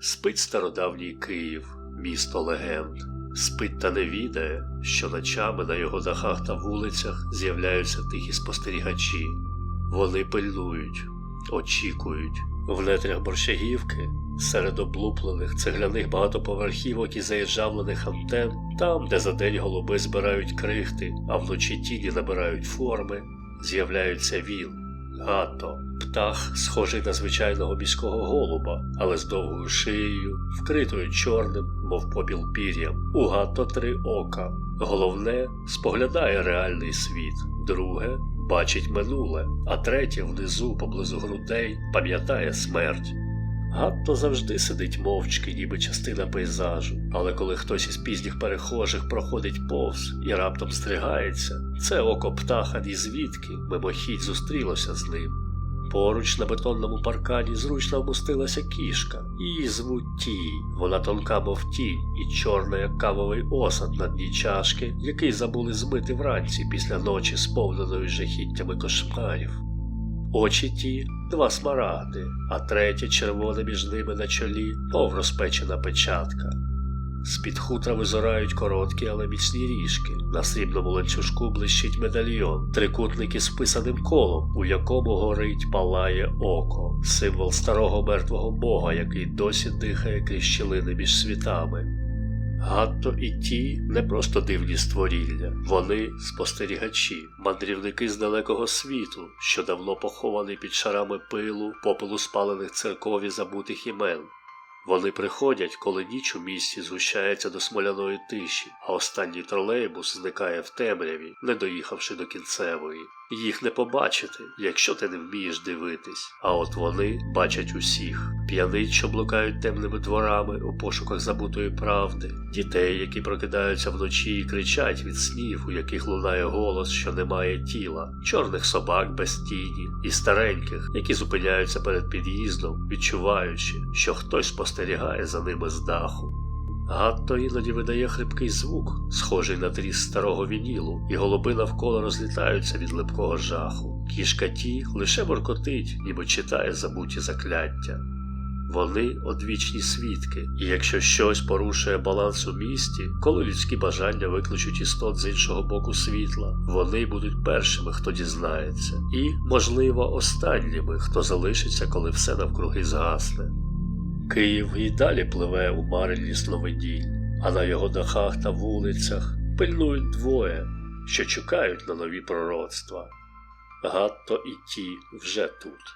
Спить стародавній Київ, місто легенд. Спить та не відає, що ночами на його дахах та вулицях з'являються тихі спостерігачі. Вони пильнують, очікують. В нетрях борщагівки, серед облуплених цегляних багатоповерхівок і заїжджавлених антен, там, де за день голуби збирають крихти, а вночі тіні набирають форми, з'являється він, гато, птах, схожий на звичайного міського голуба, але з довгою шиєю, вкритою чорним, мов попіл пір'ям. У гато три ока. Головне споглядає реальний світ, друге бачить минуле, а третє внизу, поблизу грудей, пам'ятає смерть. Гатто завжди сидить мовчки, ніби частина пейзажу, але коли хтось із пізніх перехожих проходить повз і раптом стригається, це око птаха ні звідки мимохідь зустрілося з ним. Поруч на бетонному паркані зручно вмостилася кішка. Її звуть Ті. Вона тонка, мов тінь, і чорна, як кавовий осад на дні чашки, який забули змити вранці після ночі, сповненої жахіттями кошмарів. Очі ті два смарагди, а третє червоне між ними на чолі, мов розпечена печатка. З-під хутра визорають короткі, але міцні ріжки. На срібному ланцюжку блищить медальйон, трикутник із вписаним колом, у якому горить палає око, символ старого мертвого бога, який досі дихає крізь щілини між світами. Гатто і ті не просто дивні створіння, вони спостерігачі, мандрівники з далекого світу, що давно похований під шарами пилу, попелу спалених церков і забутих імен. Вони приходять, коли ніч у місті згущається до смоляної тиші, а останній тролейбус зникає в темряві, не доїхавши до кінцевої. Їх не побачити, якщо ти не вмієш дивитись. А от вони бачать усіх п'яниць, що блукають темними дворами у пошуках забутої правди, дітей, які прокидаються вночі і кричать від снів, у яких лунає голос, що немає тіла, чорних собак без тіні, і стареньких, які зупиняються перед під'їздом, відчуваючи, що хтось спостерігає за ними з даху. Гатто іноді видає хрипкий звук, схожий на тріс старого вінілу, і голуби навколо розлітаються від липкого жаху. Кішка ті лише воркотить, ніби читає забуті закляття. Вони одвічні свідки, і якщо щось порушує баланс у місті, коли людські бажання викличуть істот з іншого боку світла, вони будуть першими, хто дізнається, і, можливо, останніми, хто залишиться, коли все навкруги згасне. Київ і далі пливе у мареві сновидінь, а на його дахах та вулицях пильнують двоє, що чекають на нові пророцтва. Гатто і ті вже тут.